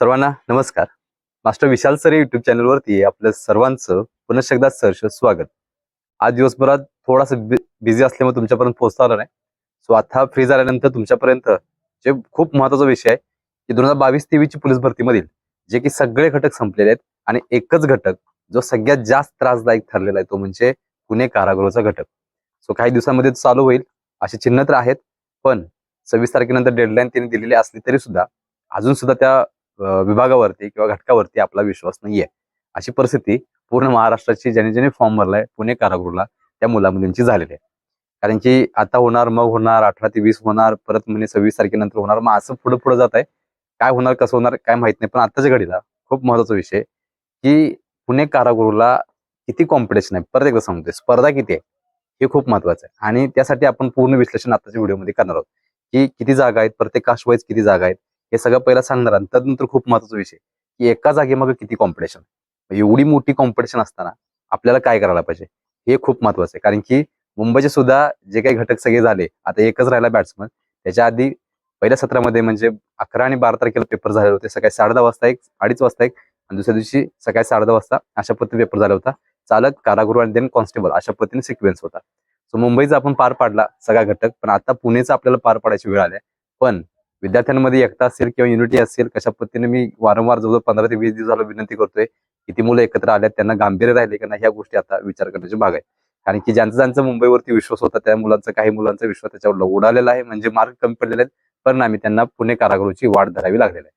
सर्वांना नमस्कार. मास्टर विशाल sir YouTube चॅनलवरती आपल्या सर्वांचं पुनश एकदा सहर्ष स्वागत. आज दिवसभरात थोडासा बिझी असल्यामुळे तुमच्यापर्यंत पोहोचता आला नाही. सो आता फ्री झाल्यानंतर तुमच्यापर्यंत जे खूप महत्त्वाचा विषय आहे की दोन हजार बावीस तेवीसची पोलीस भरतीमधील जे की सगळे घटक संपलेले आहेत आणि एकच घटक जो सगळ्यात जास्त त्रासदायक ठरलेला आहे तो म्हणजे पुणे कारागृहाचा घटक. सो काही दिवसांमध्ये चालू होईल असे चिन्ह तर आहेत पण सव्वीस तारखेनंतर डेडलाईन त्यांनी दिलेली असली तरी सुद्धा अजून सुद्धा त्या विभागावरती किंवा घटकावरती आपला विश्वास नाहीये. अशी परिस्थिती पूर्ण महाराष्ट्राची ज्याने ज्याने फॉर्म भरलाय पुणे कारागृहला त्या मुला मुलींची झालेली आहे. कारण की आता होणार मग होणार अठरा ते वीस होणार परत म्हणजे सव्वीस तारखेनंतर होणार मग असं पुढे पुढे जात आहे. काय होणार कसं होणार काय माहीत नाही पण आताच्या घडीला खूप महत्त्वाचा विषय की पुणे कारागृहला किती कॉम्पिटिशन आहे? परत एकदा सांगतोय स्पर्धा किती आहे? हे खूप महत्वाचं आहे. आणि त्यासाठी आपण पूर्ण विश्लेषण आताच्या व्हिडिओमध्ये करणार आहोत. की किती जागा आहेत प्रत्येक कास्ट वाईज किती जागा आहेत? हे सगळं पहिला सांगणार आणि त्यानंतर खूप महत्त्वाचा विषय की एका जागेमागे किती कॉम्पिटिशन म्हणजे एवढी मोठी कॉम्पिटिशन असताना आपल्याला काय करायला पाहिजे? हे खूप महत्वाचं आहे. कारण की मुंबईचे सुद्धा जे काही घटक सगळे झाले आता एकच राहिला बॅट्समन त्याच्या आधी पहिल्या सत्रामध्ये म्हणजे अकरा आणि बारा तारखेला पेपर झाले होते. सकाळी साडे दहा वाजता एक अडीच वाजता एक आणि दुसऱ्या दिवशी सकाळी साडे दहा वाजता अशा पद्धतीने पेपर झाला होता. चालक कारागृह आणि देन कॉन्स्टेबल अशा पद्धतीने सिक्वेन्स होता. सो मुंबईचा आपण पार पाडला सगळा घटक. पण आता पुणेचा आपल्याला पार पाडायची वेळ आली पण विद्यार्थ्यांमध्ये एकता असेल किंवा युनिटी असेल कशा पद्धतीने मी वारंवार जवळजवळ पंधरा ते वीस दिवस झालं विनंती करतोय किती मुलं एकत्र आल्यात त्यांना गांभीर्य राहिले का नाही ह्या गोष्टी आता विचार करण्याची भाग आहे. कारण की ज्यांचा ज्यांचा मुंबईवरती विश्वास होता त्या मुलांचा काही मुलांचा विश्वास त्याच्यावर उडालेला आहे. म्हणजे मार्क कमी पडलेले आहेत परिणामी त्यांना पुणे कारागृहाची वाढ धरावी लागलेली आहे.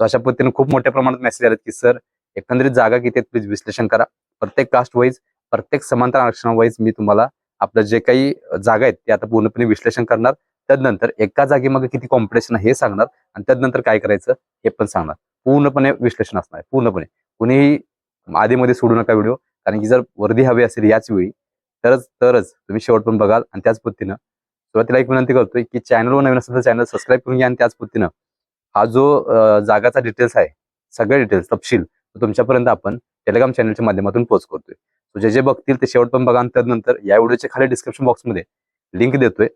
सो अशा पद्धतीने खूप मोठ्या प्रमाणात मेसेज आलेत की सर एकंदरीत जागा किती आहेत? प्लीज विश्लेषण करा. प्रत्येक कास्ट वाईज प्रत्येक समांतर आरक्षण वाईज मी तुम्हाला आपलं जे काही जागा आहेत ते आता पूर्णपणे विश्लेषण करणार. त्यानंतर एका जागेमागे किती कॉम्पिटिशन आहे हे सांगणार आणि त्यानंतर काय करायचं हे पण सांगणार. पूर्णपणे विश्लेषण असणार आहे पूर्णपणे. कुणीही आधीमध्ये सोडू नका व्हिडिओ कारण की जर वर्दी हवी असेल याच वेळी तरच तरच तुम्ही शेवट पण बघाल आणि त्याच पद्धतीनं सुरुवातीला एक विनंती करतोय की चॅनलवर नवीन असेल तर चॅनल सबस्क्राईब करून घ्या आणि त्याच पद्धतीनं हा जो जागाचा डिटेल्स आहे सगळे डिटेल्स तपशील तुमच्यापर्यंत आपण टेलिग्राम चॅनलच्या माध्यमातून पोस्ट करतोय. जे जे बघतील ते शेवट पण बघा त्यानंतर या व्हिडिओच्या खाली डिस्क्रिप्शन बॉक्समध्ये लिंक देतोय.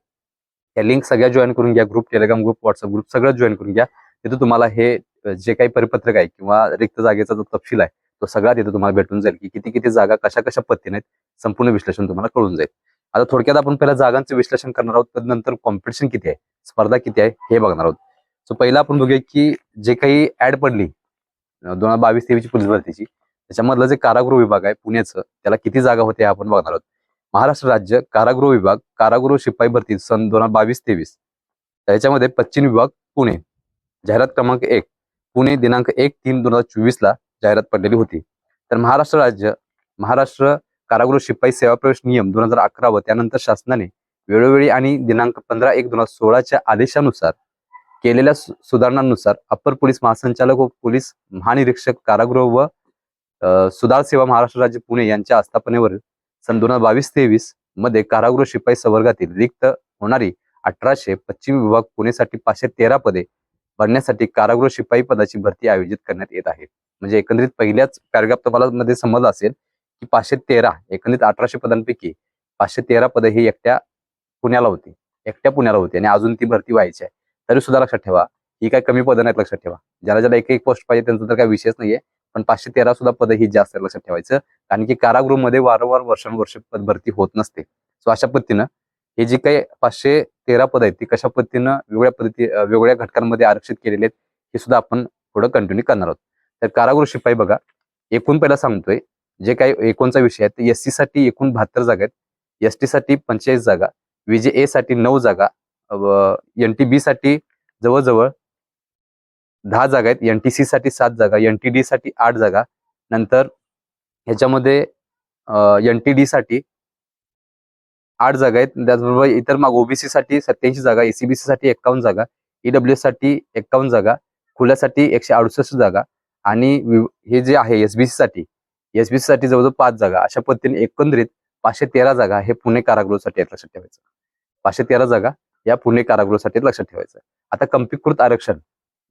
ह्या लिंक सगळ्या जॉईन करून घ्या. Group Telegram group WhatsApp group सगळं जॉईन करून घ्या. तिथं तुम्हाला हे जे काही परिपत्रक आहे किंवा रिक्त जागेचा जो तपशील आहे तो सगळा तिथं तुम्हाला भेटून जाईल. की किती किती जागा कशा कशा पद्धतीने आहेत संपूर्ण विश्लेषण तुम्हाला कळून जाईल. आता थोडक्यात आपण पहिल्या जागांचं विश्लेषण करणार आहोत. त्यानंतर कॉम्पिटिशन किती आहे स्पर्धा किती आहे हे बघणार आहोत. सो पहिला आपण बघूया की जे काही ऍड पडली दोन हजार बावीस तेवीसची पोलीस भरतीची त्याच्यामधलं जे कारागृह विभाग आहे पुण्याचं त्याला किती जागा होते आपण बघणार आहोत. महाराष्ट्र राज्य कारागृह विभाग कारागृह शिपाई भरती सन दोन हजार बावीस तेवीस. त्याच्यामध्ये पश्चिम विभाग पुणे. जाहिरात क्रमांक एक पुणे दिनांक एक तीन दोन हजार चोवीस ला जाहिरात पडलेली होती. तर महाराष्ट्र राज्य महाराष्ट्र कारागृह शिपाई सेवा प्रवेश नियम दोन हजार अकरा व त्यानंतर शासनाने वेळोवेळी आणि दिनांक पंधरा एक दोन हजार सोळाच्या आदेशानुसार केलेल्या सु- सुधारणांनुसार अप्पर पोलीस महासंचालक व पोलीस महानिरीक्षक कारागृह व सुधार सेवा महाराष्ट्र राज्य पुणे यांच्या आस्थापनेवर सन दोन हजार बावीस तेवीसमध्ये कारागृह शिपाई संवर्गातील रिक्त होणारी अठराशे पश्चिम विभाग पुणेसाठी पाचशे तेरा पदे भरण्यासाठी कारागृह शिपाई पदाची भरती आयोजित करण्यात येत आहे. म्हणजे एकंदरीत पहिल्याच पॅराग्राफ तुम्हाला मध्ये समजलं असेल की पाचशे तेरा एकंदरीत अठराशे पदांपैकी पाचशे तेरा पदे ही एकट्या पुण्याला होती. एकट्या पुण्याला होती आणि अजून ती भरती व्हायची आहे. तरी सुद्धा लक्षात ठेवा ही काय कमी पदं नाहीत लक्षात ठेवा. ज्याला ज्याला एक एक पोस्ट पाहिजे त्यांचा तर काही विषयच नाहीये. पण पाचशे तेरा सुद्धा पदं ही जास्त लक्षात ठेवायचं. कारण की कारागृहमध्ये वारंवार वर्षानुवर्ष पद भरती होत नसते. सो अशा पद्धतीनं हे जी काही पाचशे तेरा पद आहेत ती कशा पद्धतीनं वेगळ्या पद्धती वेगळ्या घटकांमध्ये आरक्षित केलेले आहेत हे सुद्धा आपण पुढे कंटिन्यू करणार आहोत. तर कारागृह शिपाई बघा एकूण पहिला सांगतोय जे काही एकूणचा विषय आहे एस सी साठी एकूण बहात्तर जागा आहेत. एस टी साठी पंचेचाळीस जागा विजे ए साठी नऊ जागा एन टी बी साठी जवळजवळ दहा जागा आहेत एन टी सी साठी सात जागा एन टी डी साठी आठ जागा नंतर ह्याच्यामध्ये एन टी साठी आठ जागा आहेत. त्याचबरोबर इतर मग ओबीसी साठी सत्याऐंशी जागा एसीबीसी साठी एक्कावन्न जागा ईडब्ल्यू एससाठी एक्कावन्न जागा खुल्यासाठी एकशे अडुसष्ट जागा आणि हे जे आहे एसबीसी साठी एसबीसी साठी जवळजवळ पाच जागा. अशा पद्धतीने एकंदरीत पाचशे तेरा जागा हे पुणे कारागृहासाठी आहेत लक्षात ठेवायचं. पाचशे तेरा जागा या पुणे कारागृहासाठी लक्षात ठेवायचं. आता कंपीकृत आरक्षण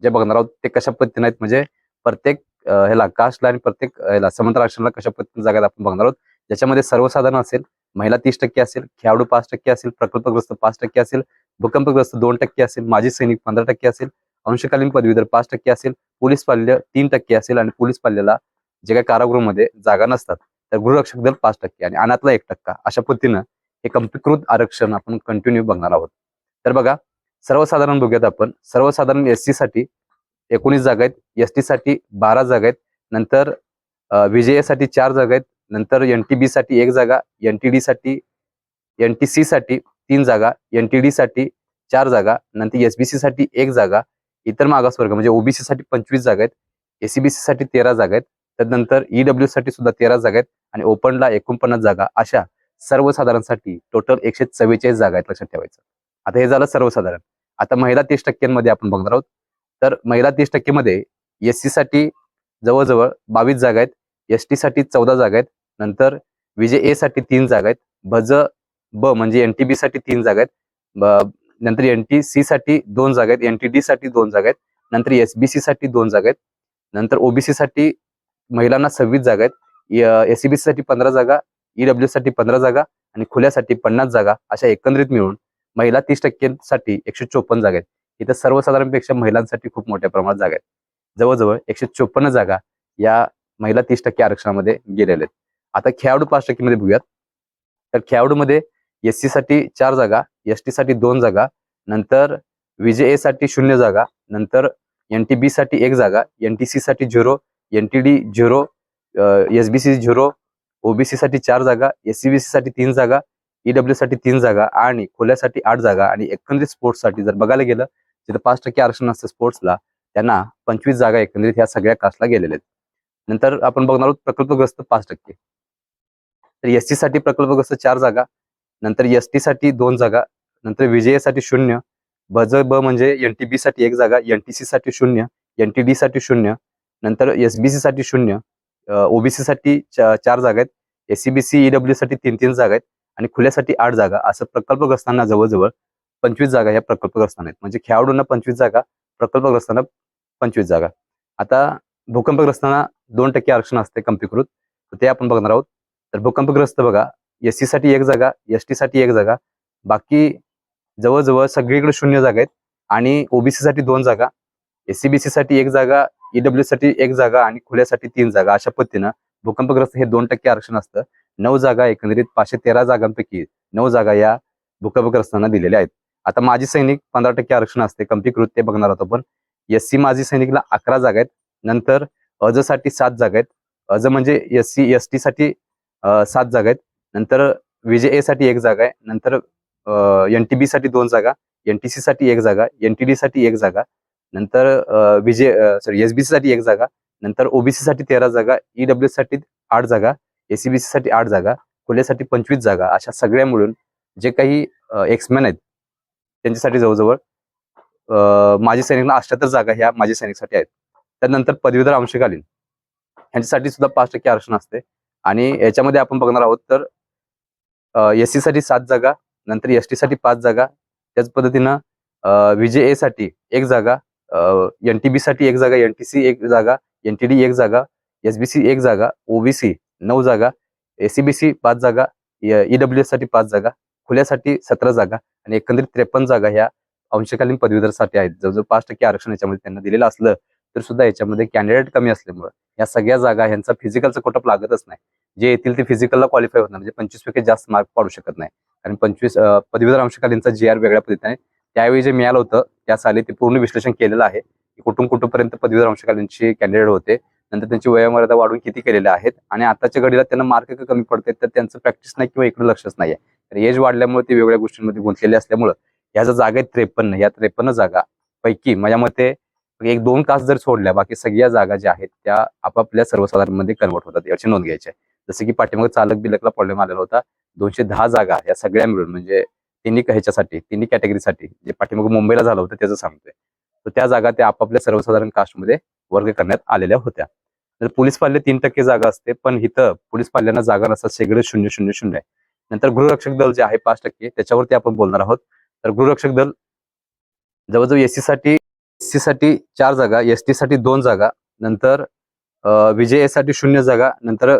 जे बघणार आहोत ते कशा पद्धतीने आहेत? म्हणजे प्रत्येक ह्याला कास्टला आणि प्रत्येक ह्याला समांतर आरक्षणाला कशा पद्धतीने जागा आपण बघणार आहोत ज्याच्यामध्ये सर्वसाधारण असेल महिला तीस टक्के असेल खेळाडू पाच टक्के असेल प्रकल्पग्रस्त पाच टक्के असेल भूकंपग्रस्त दोन टक्के असेल माजी सैनिक पंधरा टक्के असेल अंशकालीन पदवीधर पाच टक्के असेल पोलीस पाल्य तीन टक्के असेल आणि पोलीस पाल्याला जे काही कारागृहामध्ये जागा नसतात तर गृहरक्षक दल पाच टक्के आणि अनाथला एक टक्का अशा पद्धतीनं हे कंपीकृत आरक्षण आपण कंटिन्यू बघणार आहोत. तर बघा सर्वसाधारण बघूयात आपण सर्वसाधारण एस सी साठी एकोणीस जागा आहेत. एस टीसाठी बारा जागा आहेत. नंतर विजयसाठी चार जागा आहेत. नंतर एन टी बी साठी एक जागा एन टी डी साठी एन टी सी साठी तीन जागा एन टी डी साठी चार जागा नंतर एस बी सी साठी एक जागा इतर मागासवर्ग म्हणजे ओबीसी साठी पंचवीस जागा आहेत. एसीबीसी साठी तेरा जागा आहेत. त्यानंतर ईडब्ल्यू साठी सुद्धा तेरा जागा आहेत आणि ओपनला एकोणपन्नास जागा. अशा सर्वसाधारणसाठी टोटल एकशे चव्वेचाळीस जागा आहेत लक्षात ठेवायचं. आता हे झालं सर्वसाधारण. आता महिला तीस टक्क्यांमध्ये आपण बघणार आहोत. तर महिला तीस टक्केमध्ये एस सी साठी जवळजवळ बावीस जागा आहेत. एस टी साठी चौदा जागा आहेत. नंतर विजय ए साठी तीन जागा आहेत. भज ब म्हणजे एन टी बी साठी तीन जागा आहेत. ब- नंतर एन टी सी साठी दोन जागा आहेत. एन टी डी साठी दोन जागा आहेत. नंतर एस बी सी साठी दोन जागा आहेत. नंतर ओबीसी साठी महिलांना सव्वीस जागा आहेत. एस सी बी साठी पंधरा जागा ईडब्ल्यू साठी पंधरा जागा आणि खुल्यासाठी पन्नास जागा अशा एकंदरीत मिळून महिला तीस टक्क्यांसाठी एकशे चोपन्न जागा आहेत. इथं सर्वसाधारणपेक्षा महिलांसाठी खूप मोठ्या प्रमाणात जागा आहेत. जवळजवळ एकशे चोपन्न जागा या महिला तीस टक्के आरक्षणामध्ये गेलेल्या आहेत. आता खेळाडू पाच टक्केमध्ये बघूयात. तर खेळाडूमध्ये एससाठी चार जागा एससाठी दोन जागा नंतर विजे ए साठी शून्य जागा नंतर एन टी बी साठी एक जागा एन टी सी साठी zero N T D zero S B C zero OBC साठी चार जागा एस सी बी सी साठी तीन जागा ईडब्ल्यू साठी तीन जागा आणि खोल्यासाठी आठ जागा आणि एकंदरीत स्पोर्ट्ससाठी जर बघायला गेलं तिथं पाच टक्के आरक्षण असतं स्पोर्ट्सला त्यांना पंचवीस जागा एकंदरीत ह्या सगळ्या कास्टला गेलेल्या आहेत. नंतर आपण बघणार आहोत प्रकल्पग्रस्त पाच टक्के. तर एस टी साठी प्रकल्पग्रस्त चार जागा नंतर एस टी साठी दोन जागा नंतर विजयसाठी शून्य बज ब म्हणजे एन टी बी साठी एक जागा एन टी सी साठी शून्य एन टी डी साठी शून्य नंतर एस बी सी साठी शून्य ओबीसी साठी चार जागा आहेत. S C B C EW साठी तीन तीन जागा आहेत आणि खुल्यासाठी आठ जागा. असं प्रकल्पग्रस्तांना जवळजवळ पंचवीस जागा ह्या प्रकल्पग्रस्तांना आहेत. म्हणजे खेळाडूंना पंचवीस जागा प्रकल्पग्रस्तांना पंचवीस जागा. आता भूकंपग्रस्तांना दोन टक्के आरक्षण असते कंपीकृत तर ते आपण बघणार आहोत. तर भूकंपग्रस्त बघा एससाठी एक जागा एससाठी एक जागा. बाकी जवळजवळ सगळीकडे शून्य जागा आहेत. आणि ओबीसी साठी दोन जागा एससीबीसी साठी एक जागा ईडब्ल्यू साठी एक जागा आणि खुल्यासाठी तीन जागा. अशा पद्धतीनं भूकंपग्रस्त हे दोन टक्के आरक्षण असतं. नऊ जागा एकंदरीत पाचशे तेरा जागांपैकी नऊ जागा या भूकंपग्रस्तांना दिलेल्या आहेत. आता माजी सैनिक पंधरा टक्के आरक्षण असते कंपीकृत ते बघणार आहोत आपण. एस सी माजी सैनिकला अकरा जागा आहेत नंतर अजसाठी सात जागा आहेत. अज म्हणजे एस सी एस टी साठी सात जागा आहेत. नंतर विजय ए साठी एक जागा आहे नंतर एन टी बी साठी दोन जागा एन टी सी साठी एक जागा एन टी डी साठी एक जागा नंतर विजे विजय सॉरी एस बी सी साठी एक जागा नंतर ओबीसी साठी तेरा जागा ईडब्ल्यू साठी आठ जागा एसीबीसी साठी आठ जागा खुल्यासाठी पंचवीस जागा अशा सगळ्या मिळून जे काही एक्समॅन आहेत त्यांच्यासाठी जवळजवळ माजी सैनिकांना अष्ट्याहत्तर जागा ह्या माजी सैनिकसाठी आहेत. त्यानंतर पदवीधर अंशकालीन यांच्यासाठी सुद्धा पाच टक्के आरक्षण असते. आणि याच्यामध्ये आपण बघणार आहोत तर एससाठी सात जागा नंतर एससाठी पाच जागा त्याच पद्धतीनं विजे ए साठी एक जागा एन टी बी साठी एक जागा एन टी सी एक जागा एन टी डी एक जागा एस बी सी एक जागा ओबीसी नऊ जागा एसीबीसी पाच जागा ईडब्ल्यू साठी पाच जागा खुल्यासाठी सतरा जागा आणि एकंदरीत त्रेपन्न जागा ह्या अंशकालीन पदवीधरसाठी आहेत. जवळजवळ पाच टक्के आरक्षण याच्यामध्ये त्यांना दिलेलं असलं तर सुद्धा याच्यामध्ये कॅन्डिडेट कमी असल्यामुळे या सगळ्या जागा ह्यांचा फिजिकलचा कोटप लागतच नाही. जे येतील ते फिजिकलला क्वालिफाय होत नाही. म्हणजे पंचवीस पैकी जास्त मार्क पाडू शकत नाही. कारण पंचवीस पदवीधर अंशकालीनचा जी आर वेगळ्या पद्धतीने आहे. त्यावेळी जे मिळालं होतं त्या साली ते पूर्ण विश्लेषण केलेलं आहे. की कुठून कुठपर्यंत पदवीधर अंशकालीनचे कॅन्डिडेट होते नंतर त्यांची वयोमर्यादा वाढून किती केलेल्या आहेत आणि आताच्या घडीला त्यांना मार्क कमी पडतात तर त्यांचं प्रॅक्टिस नाही किंवा इकडे लक्षच नाही आहे तर एज वाढल्यामुळे ते वेगवेगळ्या गोष्टींमध्ये गुंतलेले असल्यामुळं ह्या ज्या जागा आहेत त्रेपन्न या त्रेपन्न जागा पैकी माझ्या मते एक दोन तास जर सोडल्या बाकी सगळ्या जागा ज्या आहेत त्या आपापल्या सर्वसाधारणमध्ये कन्वर्ट होतात याची नोंद घ्यायची आहे. जसं की पाठीमागे चालक बिलकला प्रॉब्लेम आलेला होता दोनशे दहा जागा या सगळ्या मिळून म्हणजे तिन्ही ह्याच्यासाठी तिन्ही कॅटेगरीसाठी जे पाठीमागे मुंबईला झालं होतं त्याचं सांगतोय. तर त्या जागा त्या आपापल्या सर्वसाधारण कास्टमध्ये वर्ग करण्यात आलेल्या होत्या. पोलीस पाल्य तीन टक्के जागा असते पण इथं पोलीस पाल्यांना जागा नसतात शेगडे शून्य शून्य शून्य. आहे नंतर गृहरक्षक दल जे आहे पाच टक्के त्याच्यावरती आपण बोलणार आहोत. तर गृहरक्षक दल जवळजवळ एससाठी एससाठी चार जागा एसटी साठी दोन जागा नंतर विजयसाठी शून्य जागा नंतर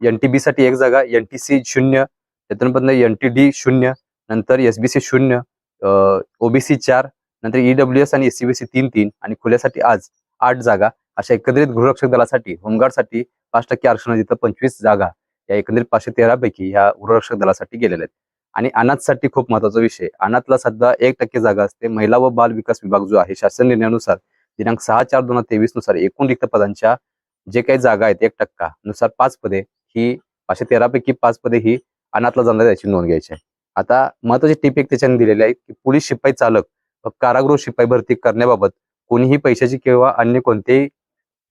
एन टी बी साठी एक जागा एन टी सी शून्य त्यानंतर एन टी डी शून्य नंतर एस शून्य ओबीसी चार नंतर ईडब्ल्यू एस आणि एस सी बी सी तीन तीन आणि खुल्यासाठी आज आठ जागा अशा एकंदरीत गृहरक्षक दलासाठी होमगार्डसाठी पाच टक्के आरक्षण जिथं पंचवीस जागा या एकंदरीत पाचशे तेरा पैकी ह्या गृहरक्षक दलासाठी गेलेल्या आहेत. आणि अनाथसाठी खूप महत्त्वाचा विषय अनाथला सध्या एक टक्के जागा असते. महिला व बाल विकास विभाग जो आहे शासन निर्णयानुसार दिनांक सहा चार दोन हजार तेवीसनुसार एकूण रिक्त पदांच्या जे काही जागा आहेत एक टक्का नुसार पाच पदे ही पाचशे तेरा पैकी पाच पदे ही अनाथला जाणार याची नोंद घ्यायची आहे. आता महत्वाची टीप एक त्याच्याने दिलेली आहे की पोलीस शिपाई चालक व कारागृह शिपाई भरती करण्याबाबत कोणीही पैशाची किंवा अन्य कोणत्याही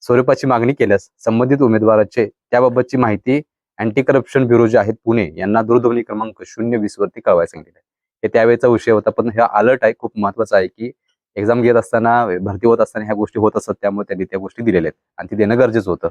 स्वरूपाची मागणी केल्यास संबंधित उमेदवाराचे त्याबाबतची माहिती अँटी करप्शन ब्युरो जे आहेत पुणे यांना दूरध्वनी क्रमांक शून्य वीस वरती कळवायला सांगितले. हे त्यावेळेचा विषय होता. पण हा अलर्ट आहे खूप महत्त्वाचा आहे की एक्झाम घेत असताना भरती होत असताना ह्या गोष्टी होत असतात त्यामुळे त्यांनी त्या गोष्टी दिलेल्या आहेत आणि ती देणं गरजेचं होतं.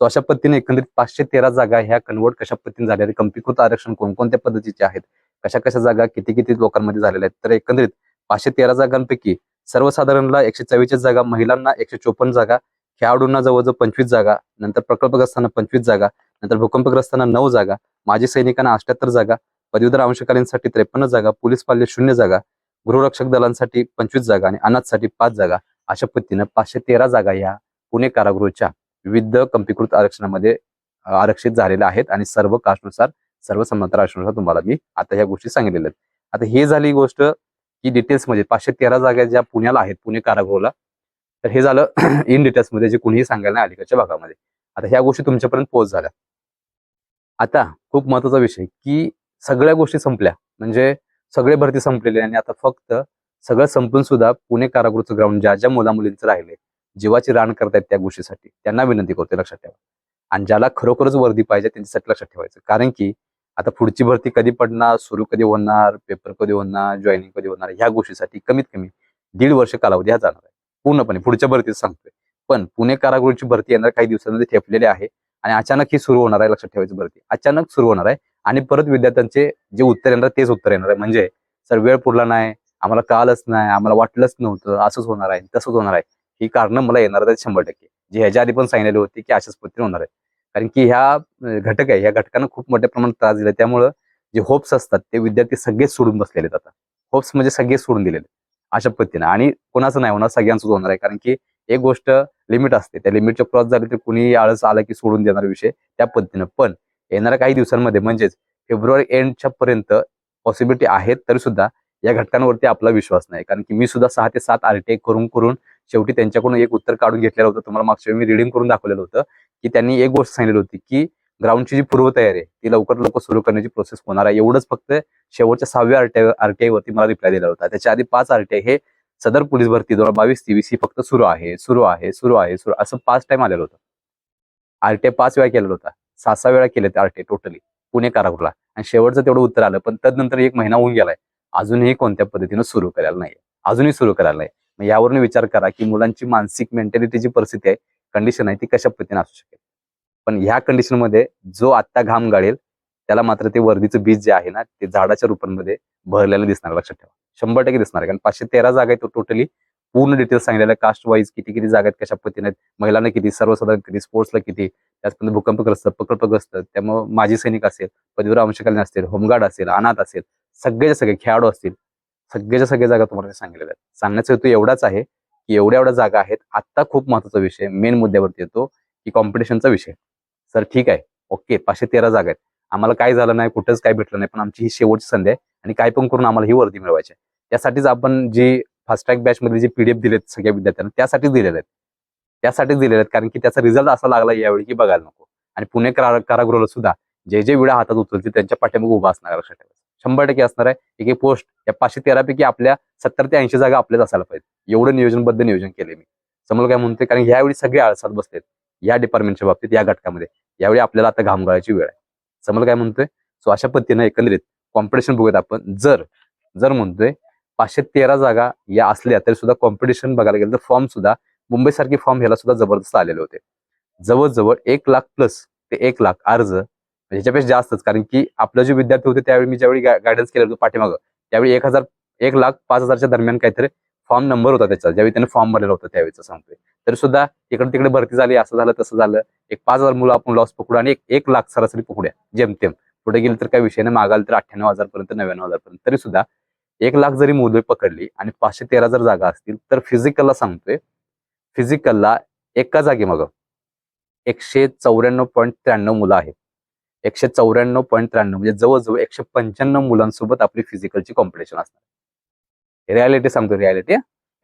सो अशा पद्धतीने एकंदरीत पाचशे तेरा जागा ह्या कन्वर्ट कशा पद्धतीने झाल्या आहेत कंपीकृत आरक्षण कोणकोणत्या पद्धतीचे आहेत कशा कशा जागा किती किती लोकांमध्ये झालेल्या आहेत तर एकंदरीत पाचशे तेरा जागांपैकी सर्वसाधारणला एकशे चव्वेचाळीस जागा महिलांना एकशे चोपन्न जागा खेळाडूंना जवळजवळ पंचवीस जागा नंतर प्रकल्पग्रस्तांना पंचवीस जागा नंतर भूकंपग्रस्तांना नऊ जागा माजी सैनिकांना अठ्याहत्तर जागा पदवीधर अंशकालीनसाठी त्रेपन्न जागा पोलीस पाल्य शून्य जागा गृहरक्षक दलांसाठी पंचवीस जागा आणि अनाथसाठी पाच जागा अशा पद्धतीनं पाचशे तेरा जागा या पुणे कारागृहाच्या विविध कंपीकृत आरक्षणामध्ये आरक्षित झालेल्या आहेत आणि सर्व कास्टनुसार सर्व समांतर आरक्षणानुसार तुम्हाला मी आता ह्या गोष्टी सांगितलेल्या आहेत. आता हे झाली गोष्ट की डिटेल्समध्ये पाचशे तेरा जागा ज्या पुण्याला आहेत पुणे कारागृहाला तर हे झालं इन डिटेल्समध्ये जे कुणीही सांगायला नाही अलीकडच्या भागामध्ये. आता ह्या गोष्टी तुमच्यापर्यंत पोहोच झाल्या. आता खूप महत्त्वाचा विषय की सगळ्या गोष्टी संपल्या. म्हणजे सगळे भरती संपलेले आणि आता फक्त सगळं संपून सुद्धा पुणे कारागृहचं ग्राउंड ज्या ज्या मुला मुलींचं राहिले जीवाची रान करतायत त्या गोष्टीसाठी त्यांना विनंती करते लक्षात ठेवा. आणि ज्याला खरोखरच वर्दी पाहिजे त्यांच्यासाठी लक्षात ठेवायचं. कारण की आता पुढची भरती कधी पडणार सुरू कधी होणार पेपर कधी होणार जॉईनिंग कधी होणार ह्या गोष्टीसाठी कमीत कमी दीड वर्ष कालावधी हा जाणार आहे. पूर्णपणे पुढच्या भरतीच सांगतोय. पण पुणे कारागृहाची भरती येणार काही दिवसांमध्ये ठेपलेली आहे आणि अचानक ही सुरू होणार आहे लक्षात ठेवायची भरती. अचानक सुरू होणार आहे आणि परत विद्यार्थ्यांचे जे उत्तर येणार तेच उत्तर येणार आहे. म्हणजे सर वेळ पुरला नाही आम्हाला कळालंच नाही आम्हाला वाटलंच नव्हतं असंच होणार आहे तसंच होणार आहे. ही कारणं मला येणार आहेत शंभर टक्के. जे ह्याच्या आधी पण सांगितलेली होती की अशाच पद्धतीने होणार आहे. कारण की ह्या घटक आहे ह्या घटकांना खूप मोठ्या प्रमाणात त्रास दिला. त्यामुळं जे होप्स असतात ते विद्यार्थी सगळेच सोडून बसलेले आता. होप्स म्हणजे सगळेच सोडून दिलेले अशा पद्धतीने. आणि कोणाचं नाही होणार सगळ्यांचंच होणार आहे. कारण की एक गोष्ट लिमिट असते. त्या लिमिटच्या क्रॉस झाली तर कुणी आळस आला की सोडून देणार विषय त्या पद्धतीनं. पण येणाऱ्या काही दिवसांमध्ये म्हणजेच फेब्रुवारी एंडच्या पर्यंत पॉसिबिलिटी आहेत तरी सुद्धा या घटकांवरती आपला विश्वास नाही. कारण की मी सुद्धा सहा ते सात आरटीआय करून करून शेवटी त्यांच्याकडून एक उत्तर काढून घेतलेलं होतं. तुम्हाला मागच्या वेळी मी रिडिंग करून दाखवलेलं होतं. की त्यांनी एक गोष्ट सांगितली होती की ग्राउंडची जी पूर्वतयारी आहे ती लवकर लवकर सुरू करण्याची प्रोसेस होणार आहे. एवढंच फक्त शेवटच्या सहाव्या आरटीआय आरटीआय वरती मला रिप्लाय दिला होता. त्याच्या आधी पाच आरटीआय हे सदर पोलीस भरती दोन हजार बावीस तेवीस ही फक्त सुरू आहे सुरू आहे सुरू आहे सुरू असं पाच टाइम आलेलं होतं. आरटीआय पाच वेळा केलेला होता. सहा सहा वेळा केले ते आरटीआय टोटली पुणे कारागृहला. आणि शेवटचं तेवढं उत्तर आलं पण तदनंतर एक महिना होऊन गेलाय. अजूनही कोणत्या पद्धतीनं सुरू करायला नाही अजूनही सुरू करायला नाही मग यावरून विचार करा की मुलांची मानसिक मेंटॅलिटी जी परिस्थिती आहे कंडिशन आहे ती कशा पद्धतीने असू शकेल. पण ह्या कंडिशनमध्ये जो आत्ता घाम गाळेल त्याला मात्र ते वर्दीचं बीज जे आहे ना ते झाडाच्या रूपांमध्ये भरलेलं दिसणार लक्षात ठेवा. शंभर टक्के दिसणार आहे. कारण पाचशे तेरा जागा आहे तो टोटली पूर्ण डिटेल्स सांगितलेलं कास्ट वाईज किती किती जागा आहेत कशा पद्धतीने आहेत महिलांना किती सर्वसाधारण किती स्पोर्ट्सला किती त्याचपर्यंत भूकंपग्रस्त प्रकल्पग्रस्त त्यामुळे माजी सैनिक असेल पदवीवर अंशकालीन असतील होमगार्ड असेल अनाथ असेल सगळेच्या सगळे खेळाडू असतील सगळ्याच्या सगळ्या जागा तुम्हाला सांगितलेल्या आहेत. सांगण्याचा हेतू एवढाच आहे की एवढ्या एवढ्या जागा आहेत. आत्ता खूप महत्त्वाचा विषय मेन मुद्द्यावरती येतो की कॉम्पिटिशनचा विषय. सर ठीक आहे. ओके पाचशे तेरा जागा आहेत. आम्हाला काय झालं नाही कुठंच काय भेटलं नाही पण आमची ही शेवटची संधी आहे आणि काय पण करून आम्हाला ही वर्दी मिळवायची त्यासाठीच आपण जी फास्ट ट्रॅक बॅचमध्ये जे पीडीएफ दिलेत सगळ्या विद्यार्थ्यांना त्यासाठीच दिलेले आहेत. त्यासाठीच दिलेले आहेत कारण की त्याचा रिझल्ट असा लागला यावेळी की बघायला नको. आणि पुणे कारागृहाला सुद्धा जे जे विडा हातात उचलतील त्यांच्या पाठीमागे उभा असणार आहे लक्षात शंभर टक्के असणार आहे. एक एक पोस्ट या पाचशे तेरापैकी आपल्या सत्तर ते ऐंशी जागा आपल्याच असायला पाहिजे एवढं नियोजनबद्ध नियोजन केले मी. समोर काय म्हणतोय कारण यावेळी सगळे आळसात बसलेत. या डिपार्टमेंटच्या बाबतीत या घटकामध्ये. यावेळी आपल्याला आता घामगाळायची वेळ आहे. समोर काय म्हणतोय सो अशा पद्धतीनं एकंदरीत कॉम्पिटिशन बघूयात आपण. जर जर म्हणतोय पाचशे तेरा जागा या असल्या तरी सुद्धा कॉम्पिटिशन बघायला गेलं तर फॉर्म सुद्धा मुंबईसारखे फॉर्म ह्याला सुद्धा जबरदस्त आलेले होते. जवळजवळ एक लाख प्लस ते एक लाख अर्ज ह्याच्यापेक्षा जास्तच. कारण की आपलं जे विद्यार्थी होते त्यावेळी मी ज्यावेळी गायडन्स केलं होतं पाठीमागं त्यावेळी एक हजार एक लाख पाच हजारच्या दरम्यान काहीतरी फॉर्म नंबर होता त्याचा ज्यावेळी त्याने फॉर्म भरलेला होता त्यावेळीचं सांगतोय. तरी सुद्धा इकडे तिकडे भरती झाली असं झालं तसं झालं. एक पाच हजार मुलं आपण लॉस पकडू आणि एक एक लाख सरासरी पकडूया जेमतेम. पुढे गेलं तर काही विषय नाही मागाल तर अठ्ठ्याण्णव हजार पर्यंत नव्याण्णव हजार पर्यंत. तरी सुद्धा एक लाख जरी मुलं पकडली आणि पाचशे तेरा जर जागा असतील तर फिजिकलला सांगतोय फिजिकलला एका जागे मग एकशे चौऱ्याण्णव पॉईंट त्र्याण्णव मुलं आहेत. एकशे चौऱ्याण्णव पॉईंट त्र्याण्णव म्हणजे जवळजवळ एकशे पंच्याण्णव मुलांसोबत आपली फिजिकलची कॉम्पिटिशन असणार. रियालिटी सांगतो रियालिटी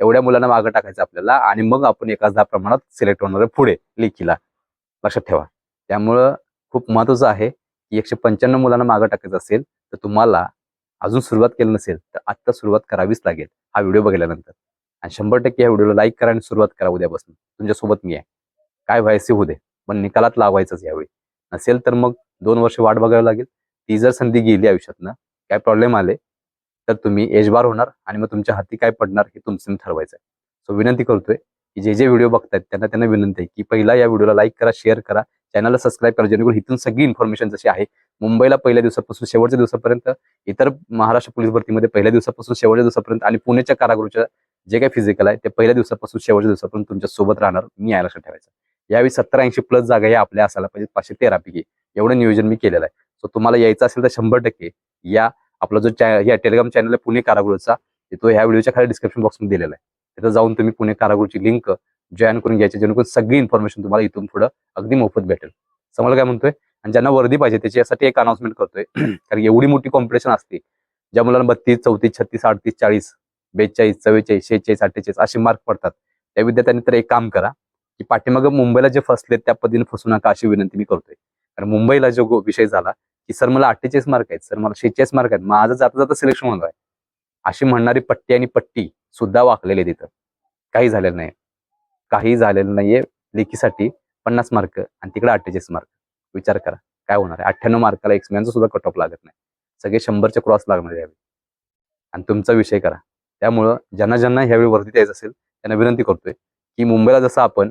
एवढ्या मुलांना मागं टाकायचं आपल्याला आणि मग आपण एकाच दहा प्रमाणात सिलेक्ट होणार पुढे लेखीला. लक्षात ठेवा. त्यामुळं खूप महत्वाचं आहे की एकशे पंच्याण्णव मुलांना मागं टाकायचं असेल तर तुम्हाला अजून सुरुवात केली नसेल तर आत्ता सुरुवात करावीच लागेल हा व्हिडिओ बघितल्यानंतर. आणि शंभर टक्के या व्हिडिओला लाईक करा आणि सुरुवात करा उद्यापासून. तुमच्यासोबत मी आहे. काय व्हायचे होऊ दे. पण निकालात लावायचंच यावेळी. नसेल तर मग दोन वर्ष वाट बघावी लागेल. ती जर संधी गेली आयुष्यातनं काय प्रॉब्लेम आले तर तुम्ही एजबार होणार आणि मग तुमच्या हाती काय पडणार हे तुमचं ठरवायचं आहे. सो विनंती करतोय की जे जे व्हिडिओ बघतायत त्यांना त्यांना विनंती आहे की पहिला या व्हिडिओला लाईक करा शेअर करा चॅनलला सबस्क्राईब करा जेणेकरून इथून सगळी इन्फॉर्मेशन जशी आहे मुंबईला पहिल्या दिवसापासून शेवटच्या दिवसापर्यंत इतर महाराष्ट्र पोलीस भरतीमध्ये पहिल्या दिवसापासून शेवटच्या दिवसापर्यंत आणि पुण्याच्या कारागृहाच्या जे काही फिजिकल आहे ते पहिल्या दिवसापासून शेवटच्या दिवसापर्यंत तुमच्यासोबत राहणार मी यायला लक्षात ठेवायचं यावेळी सत्तर ऐंशी प्लस जागा या आपल्या असायला पाहिजे पाचशे तेरा पैकी. एवढं नियोजन मी केलेलं आहे. सो तुम्हाला यायचं असेल तर शंभर टक्के या आपला जो चॅ या टेलिग्राम चॅनल आहे पुणे कारागृहचा तो ह्या व्हिडिओच्या खाली डिस्क्रिप्शन बॉक्समध्ये दिलेला आहे. तिथं जाऊन तुम्ही पुणे कारागृहची लिंक जॉईन करून घ्यायची जेणेकरून सगळी इन्फॉर्मेशन तुम्हाला इथून पुढं अगदी मोफत भेटेल. समजा काय म्हणतोय? आणि ज्यांना वर्दी पाहिजे त्याच्यासाठी एक अनाउन्समेंट करतोय. कारण एवढी मोठी कॉम्पिटिशन असते ज्या मुलांना बत्तीस चौतीस छत्तीस अडतीस चाळीस बेचाळीस चव्वेचाळीस शेहेचाळीस अठ्ठेचाळीस असे मार्क पडतात. त्या विद्यार्थ्यांनी तर एक काम करा की पाठीमागं मुंबईला जे फसलेत त्या पद्धतीने फसू नका अशी विनंती मी करतोय. कारण मुंबईला जो गो- विषय झाला की सर मला अठ्ठेचाळीस मार्क आहेत सर मला शेहेचाळीस मार्क आहेत माझं जाता जाता सिलेक्शन होणार आहे. अशी म्हणणारी पट्टी आणि पट्टी सुद्धा वाकलेली आहे तिथं काही झालेलं नाही. काही झालेलं नाहीये लेखीसाठी पन्नास मार्क आणि तिकडे अठ्ठेचाळीस मार्क विचार करा काय होणार आहे? अठ्ठ्याण्णव मार्काला एक्समेनचा सुद्धा कट ऑफ लागत नाही. सगळे शंभरचे क्रॉस लागणार यावेळी. आणि तुमचा विषय करा. त्यामुळं ज्यांना ज्यांना ह्यावेळी वरती द्यायचं असेल त्यांना विनंती करतोय की मुंबईला जसं आपण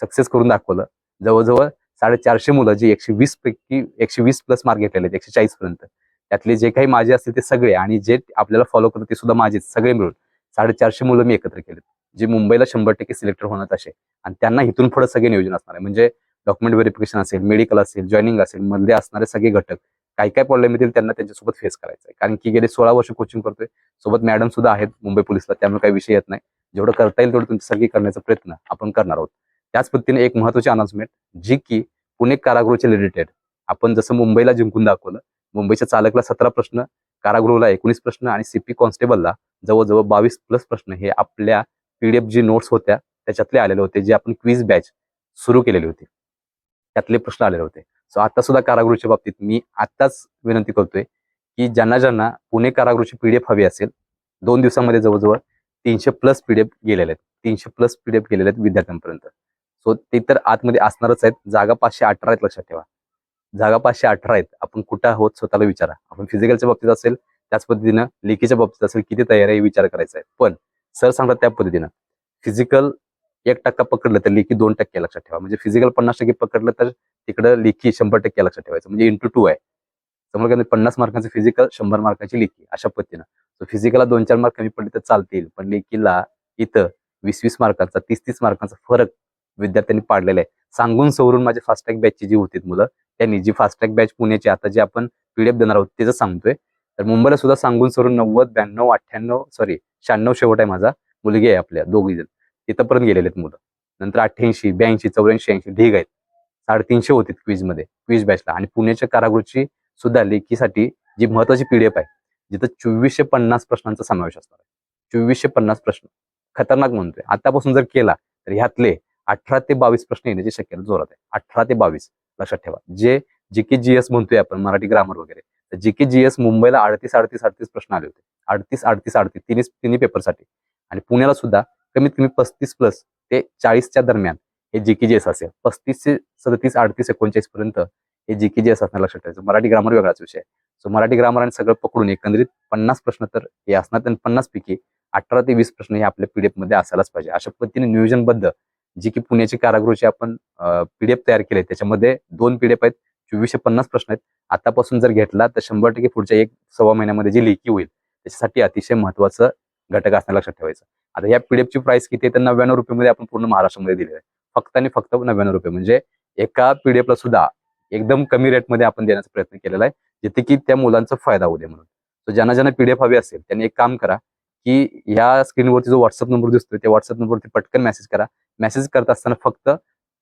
सक्सेस करून दाखवलं. जवळजवळ साडेचारशे मुलं जी एकशे वीस पैकी एकशे वीस प्लस मार्क घेतलेले आहेत एकशे चाळीस पर्यंत. त्यातले जे काही माझे असतील ते सगळे आणि जे आपल्याला फॉलो करतात ते सुद्धा माझेच सगळे मिळून. साडेचारशे मुलं मी एकत्र केलेत. जे मुंबईला शंभर टक्के सिलेक्टर होणार असे. आणि त्यांना इथून पुढे सगळे नियोजन असणार आहे. म्हणजे डॉक्युमेंट व्हेरिफिकेशन असेल मेडिकल असेल जॉईनिंग असेल मध्ये असणारे सगळे घटक. काय काय प्रॉब्लेम येतील त्यांना त्यांच्यासोबत फेस करायचं आहे. कारण की गेले सोळा वर्ष कोचिंग करतोय. सोबत मॅडम सुद्धा आहेत मुंबई पोलिसला. त्यामुळे काही विषय येत नाही. जेवढं करता येईल तेवढं तुमची सगळी करण्याचा प्रयत्न आपण करणार आहोत. त्याच पद्धतीने एक महत्वाची अनाउन्समेंट जी की पुणे कारागृहाचे रिलेटेड आपण जसं मुंबईला जिंकून दाखवलं मुंबईच्या चालकला सतरा प्रश्न कारागृहाला एकोणीस प्रश्न आणि सीपी कॉन्स्टेबलला जवळजवळ बावीस प्लस प्रश्न हे आपल्या पीडीएफ जी नोट्स होत्या त्याच्यातले आलेले होते जे आपण क्विज बॅच सुरू केलेली होती. त्यातले प्रश्न आलेले होते. सो आता सुद्धा कारागृहाच्या बाबतीत मी आताच विनंती करतोय की ज्यांना ज्यांना पुणे कारागृहाची पीडीएफ हवी असेल दोन दिवसामध्ये जवळजवळ तीनशे प्लस पीडीएफ गेलेले आहेत. तीनशे प्लस पीडीएफ गेलेले आहेत विद्यार्थ्यांपर्यंत. सो ते तर आतमध्ये असणारच आहेत. जागा पाचशे अठरा आहेत लक्षात ठेवा. जागा पाचशे अठरा आहेत. आपण कुठं आहोत स्वतःला विचारा. आपण फिजिकलच्या बाबतीत असेल त्याच पद्धतीनं लेखीच्या बाबतीत असेल किती तयारी आहे विचार करायचा आहे. पण सर सांगतात त्या पद्धतीनं. फिजिकल एक टक्का पकडलं तर लेखी दोन टक्के लक्षात ठेवा. म्हणजे फिजिकल पन्नास टक्के पकडलं तर तिकडं लेखी शंभर टक्के लक्षात ठेवायचं. म्हणजे इंटू टू आहे. समोर पन्नास मार्कांचं फिजिकल शंभर मार्काची लेखी अशा पद्धतीनं. सो फिजिकलला दोन चार मार्क कमी पडले तर चालतील. पण लेखीला इथं वीस वीस मार्कांचा तीस तीस मार्कांचा फरक विद्यार्थ्यांनी पाडलेले आहे. सांगून सवरून माझे फास्टॅग बॅचची जी होती मुलं त्यांनी जी फास्टॅग बॅच पुण्याची आता जे आपण पीडीएफ देणार आहोत त्याचं सांगतोय. तर मुंबईला सुद्धा सांगून सरून नव्वद ब्याण्णव अठ्ठ्याण्णव सॉरी शहाण्णव शेवट आहे माझा. मुलगी आहे आपल्या दोघी जण. तिथंपर्यंत गेलेले आहेत मुलं. नंतर अठ्ठ्याऐंशी ब्याऐंशी चौऱ्याऐंशी ऐंशी ढीग आहेत. साडेतीनशे होते क्विजमध्ये क्विज बॅचला आणि पुण्याच्या कारागृहाची सुद्धा लेखीसाठी जी महत्वाची पीडीएफ आहे जिथं चोवीसशे पन्नास प्रश्नांचा समावेश असणार आहे. चोवीसशे पन्नास प्रश्न. खतरनाक म्हणतोय. आतापासून जर केला तर ह्यातले अठरा ते बावीस प्रश्न येण्याची शक्यता जोरात आहे. अठरा ते बावीस लक्षात ठेवा. जे जी के जी एस म्हणतोय आपण मराठी ग्रामर वगैरे तर जी के जी एस मुंबईला अडतीस अडतीस अडतीस प्रश्न आले होते. अडतीस अडतीस अडतीस तिन्ही तिन्ही पेपरसाठी आणि पुण्याला सुद्धा कमीत कमी पस्तीस प्लस ते चाळीसच्या दरम्यान हे जी के जी एस असेल. पस्तीस ते सदतीस अडतीस एकोणचाळीस पर्यंत हे जी के जी एस असणार लक्षात ठेवायचं. मराठी ग्रामर वेगळाच विषय सो मराठी ग्रामर आणि सगळं पकडून एकंदरीत पन्नास प्रश्न तर हे असणार आणि पन्नास पैकी अठरा ते वीस प्रश्न हे आपल्या पीडीएफमध्ये असायलाच पाहिजे. अशा पद्धतीने नियोजनबद्ध जी की पुण्याची कारागृहाची आपण पीडीएफ तयार केले त्याच्यामध्ये दोन पीडीएफ आहेत चोवीसशे पन्नास प्रश्न आहेत. आतापासून जर घेतला तर शंभर टक्के पुढच्या एक सव्वा महिन्यामध्ये जी लेखी होईल त्याच्यासाठी अतिशय महत्वाचं घटक असणं लक्षात ठेवायचं. आता या पीडीएफची प्राइस किती आहे तर नव्याण्णव रुपयामध्ये आपण पूर्ण महाराष्ट्रामध्ये दिलेली आहे. फक्त आणि फक्त नव्याण्णव रुपये. म्हणजे एका पीडीएफला सुद्धा एकदम कमी रेटमध्ये आपण देण्याचा प्रयत्न केलेला आहे जिथे की त्या मुलांचा फायदा होऊ दे म्हणून. ज्यांना ज्यांना पीडीएफ हवी असेल त्यांनी एक काम करा की ह्या स्क्रीनवरती जो व्हॉट्सअप नंबर दिसतोय त्या व्हॉट्सअप नंबरवरती पटकन मेसेज करा. मेसेज करत असताना फक्त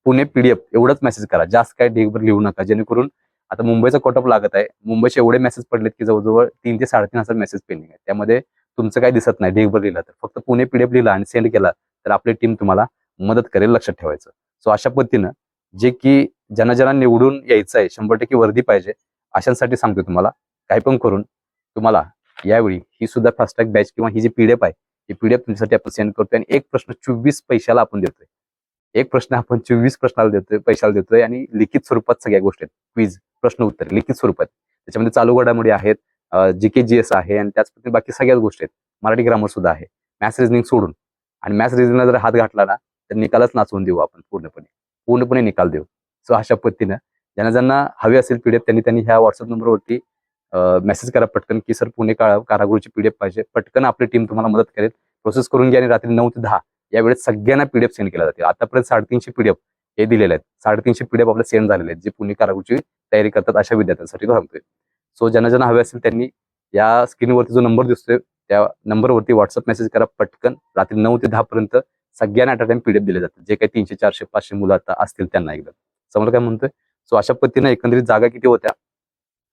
पुणे पीडीएफ एवढंच मेसेज करा. जास्त काय डेगभर लिहू नका. जेणेकरून आता मुंबईचा कॉटअप लागत आहे. मुंबईचे एवढे मेसेज पडलेत की जवळजवळ तीन ते साडेतीन हजार मेसेज पेंडिंग आहे त्यामध्ये तुमचं काही दिसत नाही डेगभर लिहिला तर. फक्त पुणे पीडीएफ लिहिला आणि सेंड केला तर आपली टीम तुम्हाला मदत करेल लक्षात ठेवायचं. सो अशा पद्धतीनं जे की ज्यांना ज्यांना निवडून यायचं आहे शंभर टक्के वर्दी पाहिजे अशांसाठी सांगतो तुम्हाला. काही पण करून तुम्हाला यावेळी ही सुद्धा फास्टॅग बॅच किंवा ही जी पीडीएफ आहे ही पीडीएफ तुमच्यासाठी आपण सेंड करतोय आणि एक प्रश्न चोवीस पैशाला आपण देतोय. एक प्रश्न आपण चोवीस प्रश्नाला देतोय पैशाला देतोय आणि लिखित स्वरूपात सगळ्या गोष्टी आहेत. क्विज प्रश्न उत्तर लिखित स्वरूपात. त्याच्यामध्ये चालू घडामोडी आहेत जी के जी एस आहे आणि त्याच पद्धतीने बाकी सगळ्याच गोष्टी आहेत. मराठी ग्रामर सुद्धा आहे. मॅथ्स रिजनिंग सोडून. आणि मॅथ्स रिजनिंगला जर हात घातला ना तर निकालच नाचवून देऊ आपण पूर्णपणे. पूर्णपणे निकाल देऊ. सो अशा पद्धतीनं ज्यांना ज्यांना हवी असेल पीडीएफ त्यांनी त्यांनी ह्या व्हॉट्सअप नंबरवरती मेसेज करा पटकन की सर पुणे काळा कारागृहची पीडीएफ पाहिजे. पटकन आपली टीम तुम्हाला मदत करेल. प्रोसेस करून घ्या आणि रात्री नऊ ते दहा. या वेळेस सगळ्यांना पीडीएफ सेंड केला जाते आतापर्यंत साडेतीनशे पीडीएफ हे दिलेले आहेत. साडेतीनशे पीडीएफ आपल्या सेंड झालेले आहेत जे पुणे कारागृहची तयारी करतात अशा विद्यार्थ्यांसाठी सांगतोय. सो ज्यांना ज्यांना हवे असेल त्यांनी या स्क्रीनवरती जो नंबर दिसतोय त्या नंबरवरती व्हॉट्सअप मेसेज करा पटकन. रात्री नऊ ते दहा पर्यंत सगळ्यांना ॲट टाइम पीडीएफ दिले जातात. जे काही तीनशे चारशे पाचशे मुलं आता असतील त्यांना एकदा. समोर काय म्हणतोय? सो अशा पद्धतीने एकंदरीत जागा किती होत्या?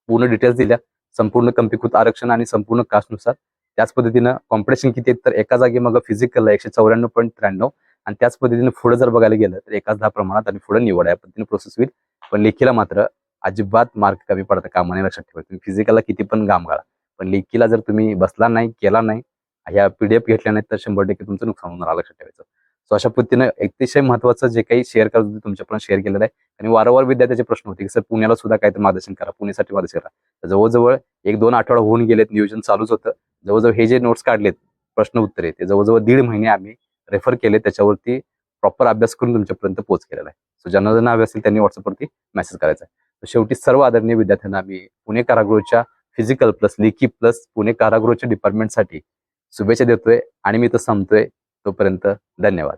पूर्ण डिटेल्स दिल्या. संपूर्ण कंपीकृत आरक्षण आणि संपूर्ण कास्टनुसार. त्याच पद्धतीनं कॉम्पिटिशन किती आहेत तर एका जागी मग फिजिकलला एकशे चौऱ्याण्णव पॉईंट त्र्याण्णव. आणि त्याच पद्धतीने पुढे जर बघायला गेलं तर एकाच दहा प्रमाणात आणि पुढे निवड या पद्धतीने प्रोसेस होईल. पण लेखीला मात्र अजिबात मार्क कमी पडतात कामा नाही लक्षात ठेवा तुम्ही फिजिकलला किती पण काम करा पण लेखीला जर तुम्ही बसला नाही केला नाही ह्या पीडीएफ घेतल्या नाही तर शंभर टक्के तुमचं नुकसान होणार लक्षात ठेवायचं. सो अशा पद्धतीनं अतिशय महत्वाचं जे काही शेअर करत होते तुमच्यापर्यंत शेअर केलेलं आहे. आणि वारंवार विद्यार्थ्याचे प्रश्न होते की सर पुण्याला सुद्धा काहीतरी मार्गदर्शन करा पुण्यासाठी मार्गदर्शन करा. जवळजवळ एक दोन आठवडा होऊन गेलेत नियोजन चालूच होतं. जवळजवळ हे जे नोट्स काढलेत प्रश्न उत्तरे ते जवळजवळ दीड महिने आम्ही रेफर केले त्याच्यावरती प्रॉपर अभ्यास करून तुमच्यापर्यंत पोहोच केलेला आहे. सो ज्यांना ज्यांना हवे असेल त्यांनी व्हॉट्सअपवरती मेसेज करायचा आहे. तर शेवटी सर्व आदरणीय विद्यार्थ्यांना आम्ही पुणे कारागृहच्या फिजिकल प्लस लेखी प्लस पुणे कारागृहच्या डिपार्टमेंटसाठी शुभेच्छा देतोय आणि मी तर संपतोय. तोपर्यंत धन्यवाद.